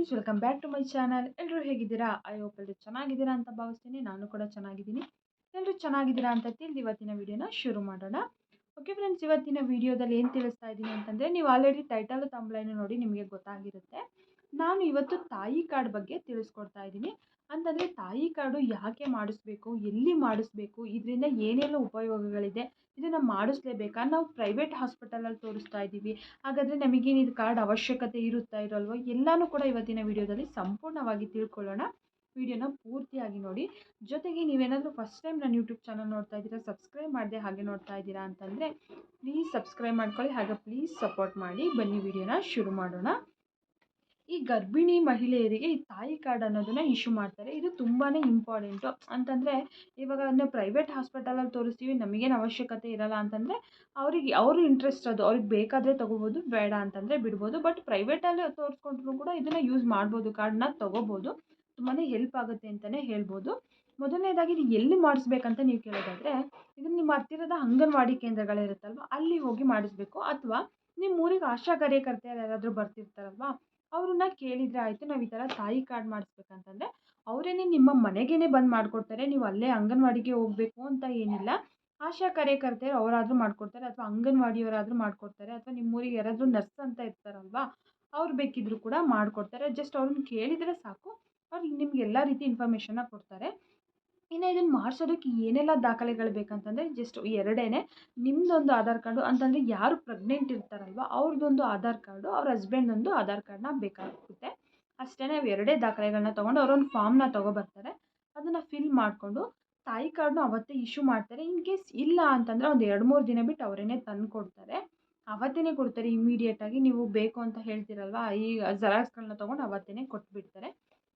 Friends welcome back to my channel ಎಲ್ಲರೂ ಹೇಗಿದ್ದೀರಾ? I hope ಎಲ್ಲರೂ ಚೆನ್ನಾಗಿದ್ದೀರಾ ಅಂತ ಭಾವಿಸ್ತೀನಿ. ನಾನು ಕೂಡ ಚೆನ್ನಾಗಿದ್ದೀನಿ. ಎಲ್ಲರೂ ಚೆನ್ನಾಗಿದ್ದೀರಾ ಅಂತ ತಿಳಿದು ಇವತ್ತಿನ ವಿಡಿಯೋನ ಶುರು ಮಾಡೋಣ. ಓಕೆ ಫ್ರೆಂಡ್ಸ್ ಇವತ್ತಿನ ವಿಡಿಯೋದಲ್ಲಿ ಏನು ತಿಳಿಸ್ತಾ ಇದ್ದೀನಿ ಅಂತಂದರೆ, ನೀವು ಆಲ್ರೆಡಿ ಟೈಟಲ್ ತಂಬ್ಲೈನು ನೋಡಿ ನಿಮಗೆ ಗೊತ್ತಾಗಿರುತ್ತೆ. ನಾನು ಇವತ್ತು ತಾಯಿ ಕಾರ್ಡ್ ಬಗ್ಗೆ ತಿಳಿಸ್ಕೊಡ್ತಾ ಇದ್ದೀನಿ. ಅಂತಂದರೆ ತಾಯಿ ಕಾರ್ಡು ಯಾಕೆ ಮಾಡಿಸ್ಬೇಕು, ಎಲ್ಲಿ ಮಾಡಿಸ್ಬೇಕು, ಇದರಿಂದ ಏನೆಲ್ಲ ಉಪಯೋಗಗಳಿದೆ, ಇದನ್ನು ಮಾಡಿಸ್ಲೇಬೇಕಾ? ನಾವು ಪ್ರೈವೇಟ್ ಹಾಸ್ಪಿಟಲಲ್ಲಿ ತೋರಿಸ್ತಾ ಇದ್ದೀವಿ. ಹಾಗಾದರೆ ನಮಗೇನು ಇದು ಕಾರ್ಡ್ ಅವಶ್ಯಕತೆ ಇರುತ್ತಾ ಇರೋಲ್ವೋ? ಎಲ್ಲನೂ ಕೂಡ ಇವತ್ತಿನ ವಿಡಿಯೋದಲ್ಲಿ ಸಂಪೂರ್ಣವಾಗಿ ತಿಳ್ಕೊಳ್ಳೋಣ. ವಿಡಿಯೋನ ಪೂರ್ತಿಯಾಗಿ ನೋಡಿ. ಜೊತೆಗೆ ನೀವೇನಾದರೂ ಫಸ್ಟ್ ಟೈಮ್ ನನ್ನ ಯೂಟ್ಯೂಬ್ ಚಾನಲ್ ನೋಡ್ತಾ ಇದ್ದೀರಾ ಸಬ್ಸ್ಕ್ರೈಬ್ ಮಾಡಿದೆ ಹಾಗೆ ನೋಡ್ತಾ ಇದ್ದೀರಾ ಅಂತಂದರೆ ಪ್ಲೀಸ್ ಸಬ್ಸ್ಕ್ರೈಬ್ ಮಾಡ್ಕೊಳ್ಳಿ. ಹಾಗೆ ಪ್ಲೀಸ್ ಸಪೋರ್ಟ್ ಮಾಡಿ. ಬನ್ನಿ ವಿಡಿಯೋನ ಶುರು ಮಾಡೋಣ. ಈ ಗರ್ಭಿಣಿ ಮಹಿಳೆಯರಿಗೆ ಈ ತಾಯಿ ಕಾರ್ಡ್ ಅನ್ನೋದನ್ನು ಇಶ್ಯೂ ಮಾಡ್ತಾರೆ. ಇದು ತುಂಬಾ ಇಂಪಾರ್ಟೆಂಟು ಅಂತಂದರೆ ಇವಾಗ ನಾವು ಪ್ರೈವೇಟ್ ಹಾಸ್ಪಿಟಲಲ್ಲಿ ತೋರಿಸ್ತೀವಿ, ನಮಗೇನು ಅವಶ್ಯಕತೆ ಇರಲ್ಲ ಅಂತಂದರೆ ಅವರಿಗೆ, ಅವ್ರ ಇಂಟ್ರೆಸ್ಟ್ ಅದು. ಅವ್ರಿಗೆ ಬೇಕಾದರೆ ತೊಗೋಬೋದು, ಬೇಡ ಅಂತಂದರೆ ಬಿಡ್ಬೋದು. ಬಟ್ ಪ್ರೈವೇಟಲ್ಲಿ ತೋರಿಸ್ಕೊಂಡ್ರು ಕೂಡ ಇದನ್ನು ಯೂಸ್ ಮಾಡ್ಬೋದು ಕಾರ್ಡನ್ನ ತೊಗೋಬೋದು. ತುಂಬಾ ಹೆಲ್ಪ್ ಆಗುತ್ತೆ ಅಂತಲೇ ಹೇಳ್ಬೋದು. ಮೊದಲನೇದಾಗಿ ಇದು ಎಲ್ಲಿ ಮಾಡಿಸ್ಬೇಕಂತ ನೀವು ಕೇಳೋದಾದರೆ ಇದನ್ನು ನಿಮ್ಮ ಹತ್ತಿರದ ಅಂಗನವಾಡಿ ಕೇಂದ್ರಗಳಿರುತ್ತಲ್ವ ಅಲ್ಲಿ ಹೋಗಿ ಮಾಡಿಸ್ಬೇಕು. ಅಥವಾ ನಿಮ್ಮ ಊರಿಗೆ ಆಶಾ ಕಾರ್ಯಕರ್ತೆಯರು ಯಾರಾದರೂ ಬರ್ತಿರ್ತಾರಲ್ವ? ಅವ್ರನ್ನ ಕೇಳಿದರೆ ಆಯಿತು, ನಾವು ಈ ಥರ ತಾಯಿ ಕಾರ್ಡ್ ಮಾಡಿಸ್ಬೇಕಂತಂದರೆ, ಅವರೇನೆ ನಿಮ್ಮ ಮನೆಗೇನೆ ಬಂದು ಮಾಡಿಕೊಡ್ತಾರೆ, ನೀವು ಅಲ್ಲೇ ಅಂಗನವಾಡಿಗೆ ಹೋಗ್ಬೇಕು ಅಂತ ಏನಿಲ್ಲ. ಆಶಾ ಕಾರ್ಯಕರ್ತೆಯರು ಅವರಾದರೂ ಮಾಡಿಕೊಡ್ತಾರೆ, ಅಥವಾ ಅಂಗನವಾಡಿಯವರಾದರೂ ಮಾಡಿಕೊಡ್ತಾರೆ, ಅಥವಾ ನಿಮ್ಮೂರಿಗೆ ಯಾರಾದರೂ ನರ್ಸ್ ಅಂತ ಇರ್ತಾರಲ್ವಾ, ಅವ್ರು ಬೇಕಿದ್ದರೂ ಕೂಡ ಮಾಡಿಕೊಡ್ತಾರೆ. ಜಸ್ಟ್ ಅವ್ರನ್ನ ಕೇಳಿದರೆ ಸಾಕು, ಅವ್ರು ನಿಮ್ಗೆ ಎಲ್ಲ ರೀತಿ ಇನ್ಫಾರ್ಮೇಷನ್ನ ಕೊಡ್ತಾರೆ. ಇನ್ನು ಇದನ್ನು ಮಾಡಿಸೋದಕ್ಕೆ ಏನೆಲ್ಲ ದಾಖಲೆಗಳು ಬೇಕಂತಂದರೆ ಜಸ್ಟ್ ಎರಡೇ ನಿಮ್ಮದೊಂದು ಆಧಾರ್ ಕಾರ್ಡು ಅಂತಂದರೆ ಯಾರು ಪ್ರೆಗ್ನೆಂಟ್ ಇರ್ತಾರಲ್ವ ಅವ್ರದ್ದೊಂದು ಆಧಾರ್ ಕಾರ್ಡು, ಅವ್ರ ಹಸ್ಬೆಂಡೊಂದು ಆಧಾರ್ ಕಾರ್ಡ್ನ ಬೇಕಾಗುತ್ತೆ ಅಷ್ಟೇ ಎರಡೇ ದಾಖಲೆಗಳನ್ನ ತೊಗೊಂಡು ಅವರೊಂದು ಫಾರ್ಮ್ನ ತೊಗೊಬರ್ತಾರೆ. ಅದನ್ನು ಫಿಲ್ ಮಾಡಿಕೊಂಡು ತಾಯಿ ಕಾರ್ಡ್ನ ಅವತ್ತೇ ಇಶ್ಯೂ ಮಾಡ್ತಾರೆ. ಇನ್ ಕೇಸ್ ಇಲ್ಲ ಅಂತಂದರೆ ಒಂದು ಎರಡು ಮೂರು ದಿನ ಬಿಟ್ಟು ಅವರೇನೆ ತಂದು ಕೊಡ್ತಾರೆ. ಅವತ್ತೇ ಕೊಡ್ತಾರೆ ಇಮ್ಮಿಡಿಯೇಟಾಗಿ ನೀವು ಬೇಕು ಅಂತ ಹೇಳ್ತೀರಲ್ವ? ಈ ಜೆರಾಕ್ಸ್ಗಳನ್ನ ತೊಗೊಂಡು ಅವತ್ತೇ ಕೊಟ್ಬಿಡ್ತಾರೆ.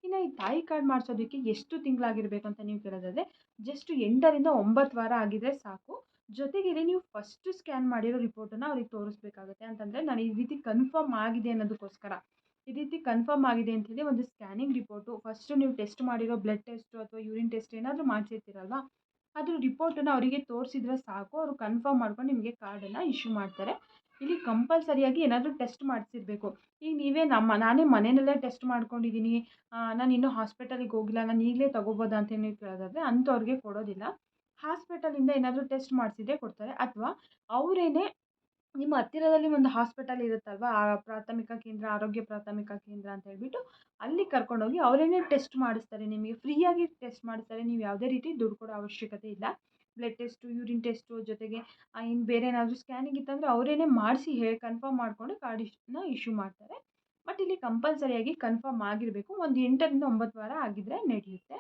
ಇನ್ನು ಈ ತಾಯಿ ಕಾರ್ಡ್ ಮಾಡಿಸೋದಕ್ಕೆ ಎಷ್ಟು ತಿಂಗಳಾಗಿರ್ಬೇಕು ಅಂತ ನೀವು ಕೇಳೋದಾದರೆ ಜಸ್ಟ್ ಎಂಟರಿಂದ ಒಂಬತ್ತು ವಾರ ಆಗಿದ್ರೆ ಸಾಕು. ಜೊತೆಗೆ ನೀವು ಫಸ್ಟ್ ಸ್ಕ್ಯಾನ್ ಮಾಡಿರೋ ರಿಪೋರ್ಟನ್ನು ಅವ್ರಿಗೆ ತೋರಿಸ್ಬೇಕಾಗುತ್ತೆ. ಅಂತಂದರೆ ನಾನು ಈ ರೀತಿ ಕನ್ಫರ್ಮ್ ಆಗಿದೆ ಅನ್ನೋದಕ್ಕೋಸ್ಕರ. ಈ ರೀತಿ ಕನ್ಫರ್ಮ್ ಆಗಿದೆ ಅಂತ ಹೇಳಿ ಒಂದು ಸ್ಕ್ಯಾನಿಂಗ್ ರಿಪೋರ್ಟು ಫಸ್ಟು ನೀವು ಟೆಸ್ಟ್ ಮಾಡಿರೋ ಬ್ಲಡ್ ಟೆಸ್ಟು ಅಥವಾ ಯೂರಿನ್ ಟೆಸ್ಟ್ ಏನಾದರೂ ಮಾಡಿಸಿರ್ತೀರಲ್ವ, ಅದ್ರ ರಿಪೋರ್ಟನ್ನು ಅವರಿಗೆ ತೋರಿಸಿದ್ರೆ ಸಾಕು. ಅವರು ಕನ್ಫರ್ಮ್ ಮಾಡ್ಕೊಂಡು ನಿಮಗೆ ಕಾರ್ಡನ್ನು ಇಶ್ಯೂ ಮಾಡ್ತಾರೆ. ಇಲ್ಲಿ ಕಂಪಲ್ಸರಿಯಾಗಿ ಏನಾದರೂ ಟೆಸ್ಟ್ ಮಾಡಿಸಿರ್ಬೇಕು. ಈಗ ನೀವೇ ನಮ್ಮ, ನಾನೇ ಮನೆಯಲ್ಲೇ ಟೆಸ್ಟ್ ಮಾಡ್ಕೊಂಡಿದ್ದೀನಿ ನಾನು ಇನ್ನೂ ಹಾಸ್ಪಿಟಲಿಗೆ ಹೋಗಿಲ್ಲ, ನಾನು ಈಗಲೇ ತಗೋಬೋದಾ ಅಂತ ನೀವು ಕೇಳೋದಾದರೆ ಅಂಥವ್ರಿಗೆ ಕೊಡೋದಿಲ್ಲ. ಹಾಸ್ಪಿಟಲಿಂದ ಏನಾದರೂ ಟೆಸ್ಟ್ ಮಾಡಿಸಿದ್ರೆ ಕೊಡ್ತಾರೆ. ಅಥವಾ ಅವರೇನೆ ನಿಮ್ಮ ಹತ್ತಿರದಲ್ಲಿ ಒಂದು ಹಾಸ್ಪಿಟಲ್ ಇರುತ್ತಲ್ವಾ, ಆ ಪ್ರಾಥಮಿಕ ಕೇಂದ್ರ, ಆರೋಗ್ಯ ಪ್ರಾಥಮಿಕ ಕೇಂದ್ರ ಅಂತ ಹೇಳ್ಬಿಟ್ಟು ಅಲ್ಲಿ ಕರ್ಕೊಂಡೋಗಿ ಅವರೇನೇ ಟೆಸ್ಟ್ ಮಾಡಿಸ್ತಾರೆ. ನಿಮಗೆ ಫ್ರೀಯಾಗಿ ಟೆಸ್ಟ್ ಮಾಡಿಸ್ತಾರೆ. ನೀವು ಯಾವುದೇ ರೀತಿ ದುಡ್ಡು ಕೊಡೋ ಅವಶ್ಯಕತೆ ಇಲ್ಲ. ಬ್ಲಡ್ ಟೆಸ್ಟು ಯೂರಿನ್ ಟೆಸ್ಟು ಜೊತೆಗೆ ಇನ್ನು ಬೇರೆ ಏನಾದರೂ ಸ್ಕ್ಯಾನಿಂಗ್ ಇತ್ತಂದರೆ ಅವರೇನೆ ಮಾಡಿಸಿ ಹೇಳಿ ಕನ್ಫರ್ಮ್ ಮಾಡಿಕೊಂಡು ಕಾರ್ಡ್ ಇಶ್ಯೂನ ಇಶ್ಯೂ ಮಾಡ್ತಾರೆ. ಬಟ್ ಇಲ್ಲಿ ಕಂಪಲ್ಸರಿಯಾಗಿ ಕನ್ಫರ್ಮ್ ಆಗಿರಬೇಕು. ಒಂದು ಎಂಟರಿಂದ ಒಂಬತ್ತು ವಾರ ಆಗಿದ್ದರೆ ನಡೆಯುತ್ತೆ.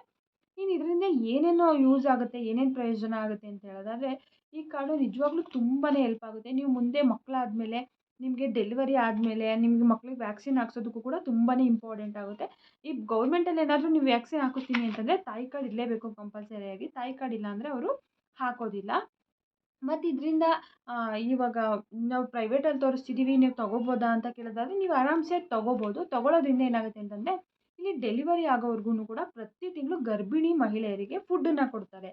ಇನ್ನು ಇದರಿಂದ ಏನೇನೋ ಯೂಸ್ ಆಗುತ್ತೆ, ಏನೇನು ಪ್ರಯೋಜನ ಆಗುತ್ತೆ ಅಂತ ಹೇಳೋದಾದರೆ ಈ ಕಾರ್ಡು ನಿಜವಾಗ್ಲೂ ತುಂಬಾ ಹೆಲ್ಪ್ ಆಗುತ್ತೆ. ನೀವು ಮುಂದೆ ಮಕ್ಕಳಾದಮೇಲೆ, ನಿಮಗೆ ಡೆಲಿವರಿ ಆದಮೇಲೆ, ನಿಮಗೆ ಮಕ್ಳಿಗೆ ವ್ಯಾಕ್ಸಿನ್ ಹಾಕ್ಸೋದಕ್ಕೂ ಕೂಡ ತುಂಬಾ ಇಂಪಾರ್ಟೆಂಟ್ ಆಗುತ್ತೆ. ಈ ಗೌರ್ಮೆಂಟಲ್ಲಿ ಏನಾದರೂ ನೀವು ವ್ಯಾಕ್ಸಿನ್ ಹಾಕಿಸ್ತೀನಿ ಅಂತಂದರೆ ತಾಯಿ ಕಾರ್ಡ್ ಇರಲೇಬೇಕು ಕಂಪಲ್ಸರಿಯಾಗಿ ತಾಯಿ ಕಾರ್ಡ್ ಇಲ್ಲಾಂದರೆ ಅವರು ಹಾಕೋದಿಲ್ಲ. ಮತ್ತು ಇದರಿಂದ ಇವಾಗ ನಾವು ಪ್ರೈವೇಟಲ್ಲಿ ತೋರಿಸ್ತಿದ್ದೀವಿ ನೀವು ತೊಗೋಬೋದಾ ಅಂತ ಕೇಳೋದಾದರೆ ನೀವು ಆರಾಮ್ಸೆ ತೊಗೋಬೋದು. ತೊಗೊಳೋದ್ರಿಂದ ಏನಾಗುತ್ತೆ ಅಂತಂದರೆ, ಇಲ್ಲಿ ಡೆಲಿವರಿ ಆಗೋವರೆಗೂ ಕೂಡ ಪ್ರತಿ ತಿಂಗಳು ಗರ್ಭಿಣಿ ಮಹಿಳೆಯರಿಗೆ ಫುಡ್ಡನ್ನು ಕೊಡ್ತಾರೆ.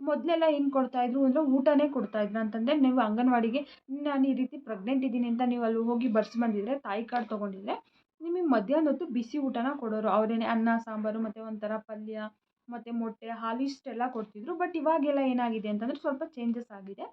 ಮೊದಲೆಲ್ಲ ಏನು ಕೊಡ್ತಾಯಿದ್ರು ಅಂದರೆ ಊಟನೇ ಕೊಡ್ತಾಯಿದ್ರು ಅಂತಂದರೆ, ನೀವು ಅಂಗನವಾಡಿಗೆ, ನಾನು ಈ ರೀತಿ ಪ್ರೆಗ್ನೆಂಟ್ ಇದ್ದೀನಿ ಅಂತ ನೀವು ಅಲ್ಲಿ ಹೋಗಿ ಬರ್ಸಿ ಬಂದಿದ್ರೆ, ತಾಯಿ ಕಾರ್ಡ್ ತೊಗೊಂಡಿದ್ರೆ, ನಿಮಗೆ ಮಧ್ಯಾಹ್ನ ಹೊತ್ತು ಬಿಸಿ ಊಟನ ಕೊಡೋರು. ಅವರೇನೆ ಅನ್ನ, ಸಾಂಬಾರು, ಮತ್ತು ಒಂಥರ ಪಲ್ಯ ಮತ್ತು ಮೊಟ್ಟೆ, ಹಾಲು ಇಷ್ಟೆಲ್ಲ ಕೊಡ್ತಿದ್ರು. ಬಟ್ ಇವಾಗೆಲ್ಲ ಏನಾಗಿದೆ ಅಂತಂದರೆ ಸ್ವಲ್ಪ ಚೇಂಜಸ್ ಆಗಿದೆ.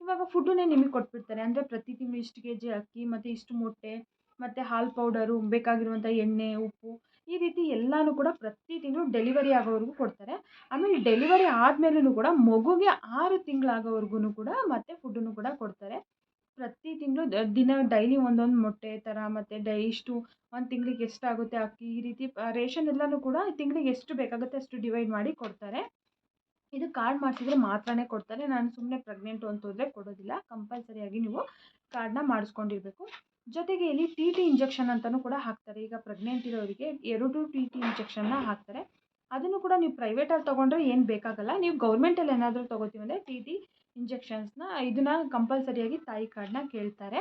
ಇವಾಗ ಫುಡ್ಡನ್ನೇ ನಿಮಗೆ ಕೊಟ್ಬಿಡ್ತಾರೆ. ಅಂದರೆ ಪ್ರತಿ ತಿಂಗಳು ಇಷ್ಟು ಕೆ ಜಿ ಅಕ್ಕಿ, ಮತ್ತು ಇಷ್ಟು ಮೊಟ್ಟೆ, ಮತ್ತು ಹಾಲು ಪೌಡರು ಬೇಕಾಗಿರುವಂಥ ಎಣ್ಣೆ, ಉಪ್ಪು, ಈ ರೀತಿ ಎಲ್ಲನೂ ಕೂಡ ಪ್ರತಿ ತಿಂಗಳು ಡೆಲಿವರಿ ಆಗೋವರೆಗೂ ಕೊಡ್ತಾರೆ. ಆಮೇಲೆ ಡೆಲಿವರಿ ಆದಮೇಲೂ ಕೂಡ ಮಗುಗೆ ಆರು ತಿಂಗಳಾಗೋವರೆಗೂ ಕೂಡ ಮತ್ತೆ ಫುಡ್ಡನ್ನು ಕೂಡ ಕೊಡ್ತಾರೆ. ಪ್ರತಿ ತಿಂಗಳು ದಿನ ಡೈಲಿ ಒಂದೊಂದು ಮೊಟ್ಟೆ ಥರ ಮತ್ತು ಡೈ, ಇಷ್ಟು ಒಂದು ತಿಂಗಳಿಗೆ ಎಷ್ಟಾಗುತ್ತೆ ಅಕ್ಕಿ, ಈ ರೀತಿ ರೇಷನ್ ಎಲ್ಲನೂ ಕೂಡ ತಿಂಗಳಿಗೆ ಎಷ್ಟು ಬೇಕಾಗುತ್ತೆ ಅಷ್ಟು ಡಿವೈಡ್ ಮಾಡಿ ಕೊಡ್ತಾರೆ. ಇದು ಕಾರ್ಡ್ ಮಾಡಿಸಿದ್ರೆ ಮಾತ್ರನೇ ಕೊಡ್ತಾರೆ. ನಾನು ಸುಮ್ಮನೆ ಪ್ರೆಗ್ನೆಂಟು ಅಂತ ಹೋದರೆ ಕೊಡೋದಿಲ್ಲ. ಕಂಪಲ್ಸರಿಯಾಗಿ ನೀವು ಕಾರ್ಡನ್ನ ಮಾಡಿಸ್ಕೊಂಡಿರ್ಬೇಕು. ಜೊತೆಗೆ ಇಲ್ಲಿ ಟಿ ಟಿ ಇಂಜೆಕ್ಷನ್ ಅಂತಲೂ ಕೂಡ ಹಾಕ್ತಾರೆ. ಈಗ ಪ್ರೆಗ್ನೆಂಟ್ ಇರೋರಿಗೆ ಎರಡು ಟಿ ಟಿ ಇಂಜೆಕ್ಷನ್ನ ಹಾಕ್ತಾರೆ. ಅದನ್ನು ಕೂಡ ನೀವು ಪ್ರೈವೇಟಲ್ಲಿ ತೊಗೊಂಡ್ರೆ ಏನು ಬೇಕಾಗಲ್ಲ. ನೀವು ಗೌರ್ಮೆಂಟಲ್ಲಿ ಏನಾದರೂ ತೊಗೋತೀವಿ ಅಂದರೆ ಟಿ ಟಿ ಇಂಜೆಕ್ಷನ್ಸ್ನ ಇದನ್ನು ಕಂಪಲ್ಸರಿಯಾಗಿ ತಾಯಿ ಕಾರ್ಡನ್ನ ಕೇಳ್ತಾರೆ.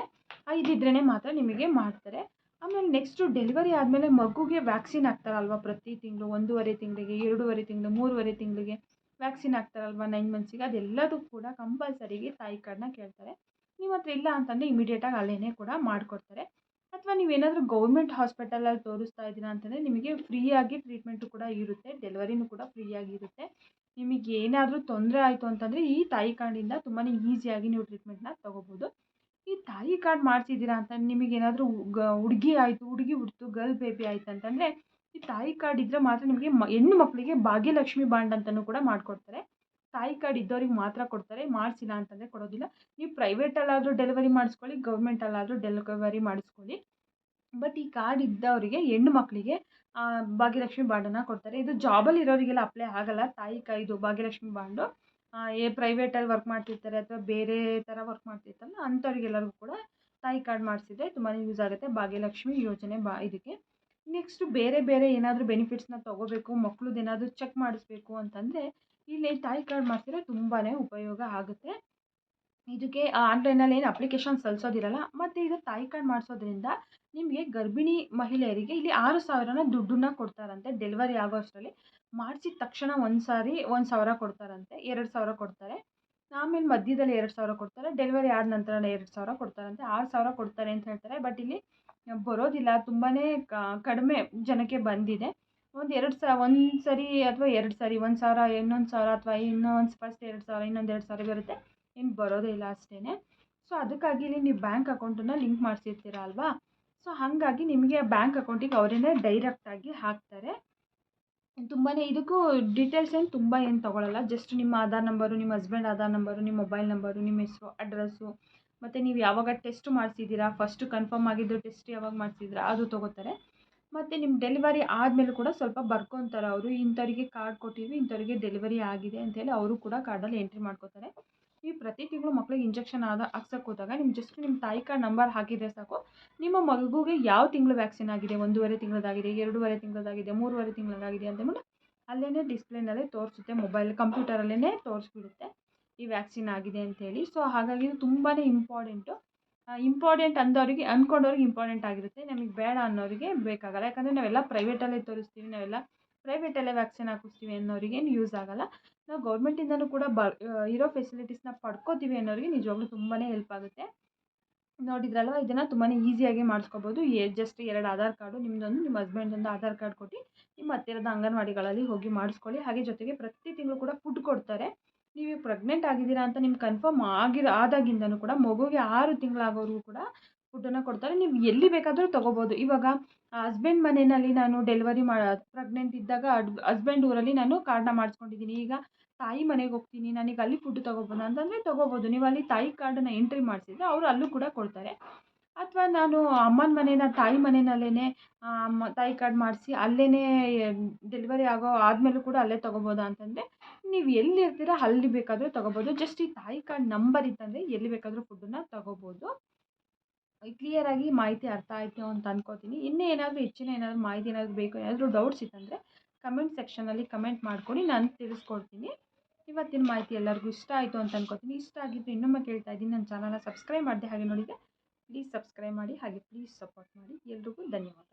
ಇದಿದ್ರೇ ಮಾತ್ರ ನಿಮಗೆ ಮಾಡ್ತಾರೆ. ಆಮೇಲೆ ನೆಕ್ಸ್ಟು ಡೆಲಿವರಿ ಆದಮೇಲೆ ಮಗುಗೆ ವ್ಯಾಕ್ಸಿನ್ ಹಾಕ್ತಾರಲ್ವ ಪ್ರತಿ ತಿಂಗಳು, ಒಂದೂವರೆ ತಿಂಗಳಿಗೆ, ಎರಡೂವರೆ ತಿಂಗಳು, ಮೂರುವರೆ ತಿಂಗಳಿಗೆ ವ್ಯಾಕ್ಸಿನ್ ಹಾಕ್ತಾರಲ್ವ ನೈನ್ ಮಂತ್ಸಿಗೆ ಅದೆಲ್ಲದೂ ಕೂಡ ಕಂಪಲ್ಸರಿಗೆ ತಾಯಿ ಕಾರ್ಡನ್ನ ಕೇಳ್ತಾರೆ. ನಿಮ್ಮ ಹತ್ರ ಇಲ್ಲ ಅಂತಂದರೆ ಇಮಿಡಿಯೇಟಾಗಿ ಅಲ್ಲೇ ಕೂಡ ಮಾಡಿಕೊಡ್ತಾರೆ. ಅಥವಾ ನೀವೇನಾದರೂ ಗೌರ್ಮೆಂಟ್ ಹಾಸ್ಪಿಟಲಲ್ಲಿ ತೋರಿಸ್ತಾ ಇದ್ದೀರಾ ಅಂತಂದರೆ ನಿಮಗೆ ಫ್ರೀಯಾಗಿ ಟ್ರೀಟ್ಮೆಂಟು ಕೂಡ ಇರುತ್ತೆ ಡೆಲಿವರಿನೂ ಕೂಡ ಫ್ರೀಯಾಗಿ ಇರುತ್ತೆ. ನಿಮಗೆ ಏನಾದರೂ ತೊಂದರೆ ಆಯಿತು ಅಂತಂದರೆ ಈ ತಾಯಿ ಕಾರ್ಡಿಂದ ತುಂಬಾ ಈಸಿಯಾಗಿ ನೀವು ಟ್ರೀಟ್ಮೆಂಟ್ನ ತೊಗೋಬೋದು. ಈ ತಾಯಿ ಕಾರ್ಡ್ ಮಾಡಿಸಿದ್ದೀರಾ ಅಂತ ನಿಮಗೇನಾದರೂ ಗ, ಹುಡುಗಿ ಆಯಿತು, ಹುಡುಗಿ ಹುಟ್ಟಿತು ಗರ್ಲ್ ಬೇಬಿ ಆಯಿತು ಅಂತಂದರೆ ಈ ತಾಯಿ ಕಾರ್ಡ್ ಇದ್ದರೆ ಮಾತ್ರ ನಿಮಗೆ ಮ, ಹೆಣ್ಣು ಮಕ್ಕಳಿಗೆ ಭಾಗ್ಯಲಕ್ಷ್ಮಿ ಬಾಂಡ್ ಅಂತಲೂ ಕೂಡ ಮಾಡಿಕೊಡ್ತಾರೆ. ತಾಯಿ ಕಾರ್ಡ್ ಇದ್ದವ್ರಿಗೆ ಮಾತ್ರ ಕೊಡ್ತಾರೆ, ಮಾಡಿಸಿಲ್ಲ ಅಂತಂದರೆ ಕೊಡೋದಿಲ್ಲ. ನೀವು ಪ್ರೈವೇಟಲ್ಲಾದರೂ ಡೆಲಿವರಿ ಮಾಡಿಸ್ಕೊಳ್ಳಿ ಗೌರ್ಮೆಂಟಲ್ಲಾದರೂ ಡೆಲಿವರಿ ಮಾಡಿಸ್ಕೊಳ್ಳಿ. ಬಟ್ ಈ ಕಾರ್ಡ್ ಇದ್ದವರಿಗೆ, ಹೆಣ್ಣು ಮಕ್ಕಳಿಗೆ ಭಾಗ್ಯಲಕ್ಷ್ಮಿ ಬಾಂಡನ್ನು ಕೊಡ್ತಾರೆ. ಇದು ಜಾಬಲ್ಲಿ ಇರೋರಿಗೆಲ್ಲ ಅಪ್ಲೈ ಆಗಲ್ಲ. ತಾಯಿ ಕ ಇದು ಭಾಗ್ಯಲಕ್ಷ್ಮಿ ಬಾಂಡು. ಏ ಪ್ರೈವೇಟಲ್ಲಿ ವರ್ಕ್ ಮಾಡ್ತಿರ್ತಾರೆ ಅಥವಾ ಬೇರೆ ಥರ ವರ್ಕ್ ಮಾಡ್ತಿರ್ತಾರಲ್ಲ, ಅಂಥವ್ರಿಗೆಲ್ಲರಿಗೂ ಕೂಡ ತಾಯಿ ಕಾರ್ಡ್ ಮಾಡಿಸಿದ್ರೆ ತುಂಬಾ ಯೂಸ್ ಆಗುತ್ತೆ ಭಾಗ್ಯಲಕ್ಷ್ಮಿ ಯೋಜನೆ ಬಾ, ಇದಕ್ಕೆ. ನೆಕ್ಸ್ಟು ಬೇರೆ ಬೇರೆ ಏನಾದರೂ ಬೆನಿಫಿಟ್ಸ್ನ ತೊಗೋಬೇಕು ಮಕ್ಳದ್ದು ಏನಾದರೂ ಚೆಕ್ ಮಾಡಿಸ್ಬೇಕು ಅಂತಂದರೆ ಇಲ್ಲಿ ತಾಯಿ ಕಾರ್ಡ್ ಮಾಡಿಸಿದ್ರೆ ತುಂಬಾ ಉಪಯೋಗ ಆಗುತ್ತೆ. ಇದಕ್ಕೆ ಆನ್ಲೈನಲ್ಲಿ ಏನು ಅಪ್ಲಿಕೇಶನ್ ಸಲ್ಲಿಸೋದಿರಲ್ಲ ಮತ್ತು ಇದು ತಾಯಿ ಕಾರ್ಡ್ ಮಾಡಿಸೋದ್ರಿಂದ ನಿಮಗೆ ಗರ್ಭಿಣಿ ಮಹಿಳೆಯರಿಗೆ ಇಲ್ಲಿ ಆರು ಸಾವಿರನ ದುಡ್ಡನ್ನ ಕೊಡ್ತಾರಂತೆ ಡೆಲಿವರಿ ಆಗೋ ಅಷ್ಟರಲ್ಲಿ ಮಾಡಿಸಿದ ತಕ್ಷಣ ಒಂದು ಸಾರಿ ಒಂದು ಸಾವಿರ ಕೊಡ್ತಾರಂತೆ, ಎರಡು ಸಾವಿರ ಕೊಡ್ತಾರೆ. ಆಮೇಲೆ ಮಧ್ಯದಲ್ಲಿ ಎರಡು ಸಾವಿರ ಕೊಡ್ತಾರೆ ಡೆಲಿವರಿ ಆದ ನಂತರ ಎರಡು ಸಾವಿರ ಕೊಡ್ತಾರಂತೆ. ಆರು ಸಾವಿರ ಕೊಡ್ತಾರೆ ಅಂತ ಹೇಳ್ತಾರೆ ಬಟ್ ಇಲ್ಲಿ ಬರೋದಿಲ್ಲ ತುಂಬಾ ಕಡಿಮೆ ಜನಕ್ಕೆ ಬಂದಿದೆ. ಒಂದು ಎರಡು ಸಾ, ಒಂದು ಸರಿ ಅಥವಾ ಎರಡು ಸರಿ, ಒಂದು ಸಾವಿರ, ಇನ್ನೊಂದು ಸಾವಿರ ಅಥವಾ ಇನ್ನೊಂದು ಫಸ್ಟ್ ಎರಡು ಸಾವಿರ, ಇನ್ನೊಂದು ಎರಡು ಸಾವಿರ ಬರುತ್ತೆ. ಏನು ಬರೋದೇ ಇಲ್ಲ ಅಷ್ಟೇ ಸೊ ಅದಕ್ಕಾಗಿ ಇಲ್ಲಿ ನೀವು ಬ್ಯಾಂಕ್ ಅಕೌಂಟನ್ನು ಲಿಂಕ್ ಮಾಡಿಸಿರ್ತೀರ ಅಲ್ವಾ? ಸೊ ಹಾಗಾಗಿ ನಿಮಗೆ ಬ್ಯಾಂಕ್ ಅಕೌಂಟಿಗೆ ಅವರೇನೆ ಡೈರೆಕ್ಟಾಗಿ ಹಾಕ್ತಾರೆ. ತುಂಬಾ ಇದಕ್ಕೂ ಡೀಟೇಲ್ಸ್ ಏನು ತುಂಬ ಏನು ತೊಗೊಳಲ್ಲ. ಜಸ್ಟ್ ನಿಮ್ಮ ಆಧಾರ್ ನಂಬರು ನಿಮ್ಮ ಹಸ್ಬೆಂಡ್ ಆಧಾರ್ ನಂಬರು ನಿಮ್ಮ ಮೊಬೈಲ್ ನಂಬರು ನಿಮ್ಮ ಹೆಸರು ಅಡ್ರೆಸ್ಸು ಮತ್ತು ನೀವು ಯಾವಾಗ ಟೆಸ್ಟ್ ಮಾಡಿಸಿದ್ದೀರಾ ಫಸ್ಟು ಕನ್ಫರ್ಮ್ ಆಗಿದ್ದು ಟೆಸ್ಟ್ ಯಾವಾಗ ಮಾಡಿಸಿದ್ರಾ ಅದು ತೊಗೋತಾರೆ. ಮತ್ತು ನಿಮ್ಮ ಡೆಲಿವರಿ ಆದಮೇಲೂ ಕೂಡ ಸ್ವಲ್ಪ ಬರ್ಕೊತಾರೆ ಅವರು. ಇಂಥವ್ರಿಗೆ ಕಾರ್ಡ್ ಕೊಟ್ಟಿದ್ವಿ ಇಂಥವ್ರಿಗೆ ಡೆಲಿವರಿ ಆಗಿದೆ ಅಂತೇಳಿ ಅವರು ಕೂಡ ಕಾರ್ಡಲ್ಲಿ ಎಂಟ್ರಿ ಮಾಡ್ಕೋತಾರೆ. ನೀವು ಪ್ರತಿ ತಿಂಗಳು ಮಕ್ಳಿಗೆ ಇಂಜೆಕ್ಷನ್ ಆದ ಹಾಕ್ಸಕ್ಕೆ ಹೋದಾಗ ನಿಮ್ಮ ಜಸ್ಟ್ ನಿಮ್ಮ ತಾಯಿ ಕಾರ್ಡ್ ನಂಬರ್ ಹಾಕಿದರೆ ಸಾಕು. ನಿಮ್ಮ ಮಗುಗೆ ಯಾವ ತಿಂಗಳು ವ್ಯಾಕ್ಸಿನ್ ಆಗಿದೆ? ಒಂದೂವರೆ ತಿಂಗಳದಾಗಿದೆ, ಎರಡೂವರೆ ತಿಂಗಳದಾಗಿದೆ, ಮೂರುವರೆ ತಿಂಗಳದಾಗಿದೆ ಅಂತಂದ್ಬಿಟ್ಟು ಅಲ್ಲೇ ಡಿಸ್ಪ್ಲೇನಲ್ಲೇ ತೋರಿಸುತ್ತೆ ಮೊಬೈಲ್ ಕಂಪ್ಯೂಟರಲ್ಲೇ ತೋರಿಸ್ಬಿಡುತ್ತೆ ಈ ವ್ಯಾಕ್ಸಿನ್ ಆಗಿದೆ ಅಂತೇಳಿ ಸೊ ಹಾಗಾಗಿ ಇದು ತುಂಬಾ ಇಂಪಾರ್ಟೆಂಟು ಇಂಪಾರ್ಟೆಂಟ್ ಅಂದವರಿಗೆ ಅಂದ್ಕೊಂಡವ್ರಿಗೆ ಇಂಪಾರ್ಟೆಂಟ್ ಆಗಿರುತ್ತೆ. ನಮಗೆ ಬೇಡ ಅನ್ನೋರಿಗೆ ಬೇಕಾಗಲ್ಲ. ಯಾಕಂದರೆ ನಾವೆಲ್ಲ ಪ್ರೈವೇಟಲ್ಲೇ ತೋರಿಸ್ತೀವಿ, ನಾವೆಲ್ಲ ಪ್ರೈವೇಟಲ್ಲೇ ವ್ಯಾಕ್ಸಿನ್ ಹಾಕಿಸ್ತೀವಿ ಅನ್ನೋರಿಗೆ ಏನು ಯೂಸ್ ಆಗೋಲ್ಲ. ನಾವು ಗೌರ್ಮೆಂಟಿಂದಲೂ ಕೂಡ ಬ ಇರೋ ಫೆಸಿಲಿಟೀಸ್ನ ಪಡ್ಕೋತೀವಿ ಅನ್ನೋರಿಗೆ ನಿಜವಾಗ್ಲೂ ತುಂಬಾ ಹೆಲ್ಪ್ ಆಗುತ್ತೆ. ನೋಡಿದ್ರಲ್ವ? ಇದನ್ನು ತುಂಬಾ ಈಸಿಯಾಗಿ ಮಾಡಿಸ್ಕೋಬೋದು. ಎ ಜಸ್ಟ್ ಎರಡು ಆಧಾರ್ ಕಾರ್ಡು ನಿಮ್ಮದೊಂದು ನಿಮ್ಮ ಹಸ್ಬೆಂಡೊಂದು ಆಧಾರ್ ಕಾರ್ಡ್ ಕೊಟ್ಟು, ನಿಮ್ಮ ಹತ್ತಿರದ ಅಂಗನವಾಡಿಗಳಲ್ಲಿ ಹೋಗಿ ಮಾಡಿಸ್ಕೊಳ್ಳಿ. ಹಾಗೆ ಜೊತೆಗೆ ಪ್ರತಿ ತಿಂಗಳು ಕೂಡ ಫುಡ್ ಕೊಡ್ತಾರೆ. ನೀವು ಪ್ರೆಗ್ನೆಂಟ್ ಆಗಿದ್ದೀರಾ ಅಂತ ನಿಮ್ಗೆ ಕನ್ಫರ್ಮ್ ಆಗಿರೋ, ಆದಾಗಿಂದನೂ ಕೂಡ ಮಗುಗೆ ಆರು ತಿಂಗಳಾಗೋವರೆಗೂ ಕೂಡ ಫುಡ್ಡನ್ನು ಕೊಡ್ತಾರೆ, ನೀವು ಎಲ್ಲಿ ಬೇಕಾದರೂ ತೊಗೋಬೋದು. ಇವಾಗ ಹಸ್ಬೆಂಡ್ ಮನೆಯಲ್ಲಿ ನಾನು ಡೆಲಿವರಿ ಮಾ, ಪ್ರೆಗ್ನೆಂಟ್ ಇದ್ದಾಗ ಹಸ್ಬೆಂಡ್ ಊರಲ್ಲಿ ನಾನು ಕಾರ್ಡನ್ನ ಮಾಡಿಸ್ಕೊಂಡಿದ್ದೀನಿ. ಈಗ ತಾಯಿ ಮನೆಗೆ ಹೋಗ್ತೀನಿ, ನನಗೆ ಅಲ್ಲಿ ಫುಡ್ ತೊಗೋಬೋದು ಅಂತಂದರೆ ತೊಗೋಬೋದು. ನೀವು ಅಲ್ಲಿ ತಾಯಿ ಕಾರ್ಡನ್ನು ಎಂಟ್ರಿ ಮಾಡಿಸಿದ್ರೆ ಅವರು ಅಲ್ಲೂ ಕೂಡ ಕೊಡ್ತಾರೆ. ಅಥವಾ ನಾನು ಅಮ್ಮನ ಮನೇನ, ತಾಯಿ ಮನೆಯಲ್ಲೇ ಅಮ್ಮ ತಾಯಿ ಕಾರ್ಡ್ ಮಾಡಿಸಿ ಅಲ್ಲೇ ಡೆಲಿವರಿ ಆಗೋ ಆದಮೇಲೂ ಕೂಡ ಅಲ್ಲೇ ತೊಗೋಬೋದಾ ಅಂತಂದರೆ ನೀವು ಎಲ್ಲಿ ಇರ್ತೀರ ಅಲ್ಲಿ ಬೇಕಾದರೂ ತೊಗೋಬೋದು. ಜಸ್ಟ್ ಈ ತಾಯಿ ಕಾರ್ಡ್ ನಂಬರ್ ಇತ್ತಂದರೆ ಎಲ್ಲಿ ಬೇಕಾದರೂ ಫುಡ್ಡನ್ನು ತೊಗೋಬೋದು. ಕ್ಲಿಯರಾಗಿ ಮಾಹಿತಿ ಅರ್ಥ ಆಯಿತು ಅಂತ ಅಂದ್ಕೋತೀನಿ ಇನ್ನೂ ಏನಾದರೂ ಹೆಚ್ಚಿನ ಏನಾದರೂ ಮಾಹಿತಿ ಏನಾದರೂ ಬೇಕು, ಏನಾದರೂ ಡೌಟ್ಸ್ ಇತ್ತಂದರೆ ಕಮೆಂಟ್ ಸೆಕ್ಷನಲ್ಲಿ ಕಮೆಂಟ್ ಮಾಡ್ಕೊಡಿ ನಾನು ತಿಳಿಸ್ಕೊಡ್ತೀನಿ. ಇವತ್ತಿನ ಮಾಹಿತಿ ಎಲ್ಲರಿಗೂ ಇಷ್ಟ ಆಯಿತು ಅಂತ ಅಂದ್ಕೋತೀನಿ ಇಷ್ಟ ಆಗಿದ್ದು ಇನ್ನೊಮ್ಮೆ ಕೇಳ್ತಾ ಇದ್ದೀನಿ. ನನ್ನ ಚಾನಲ್ನ ಸಬ್ಸ್ಕ್ರೈಬ್ ಮಾಡಿದೆ ಹಾಗೆ ನೋಡಿದರೆ ಪ್ಲೀಸ್ ಸಬ್ಸ್ಕ್ರೈಬ್ ಮಾಡಿ, ಹಾಗೆ ಪ್ಲೀಸ್ ಸಪೋರ್ಟ್ ಮಾಡಿ. ಎಲ್ರಿಗೂ ಧನ್ಯವಾದ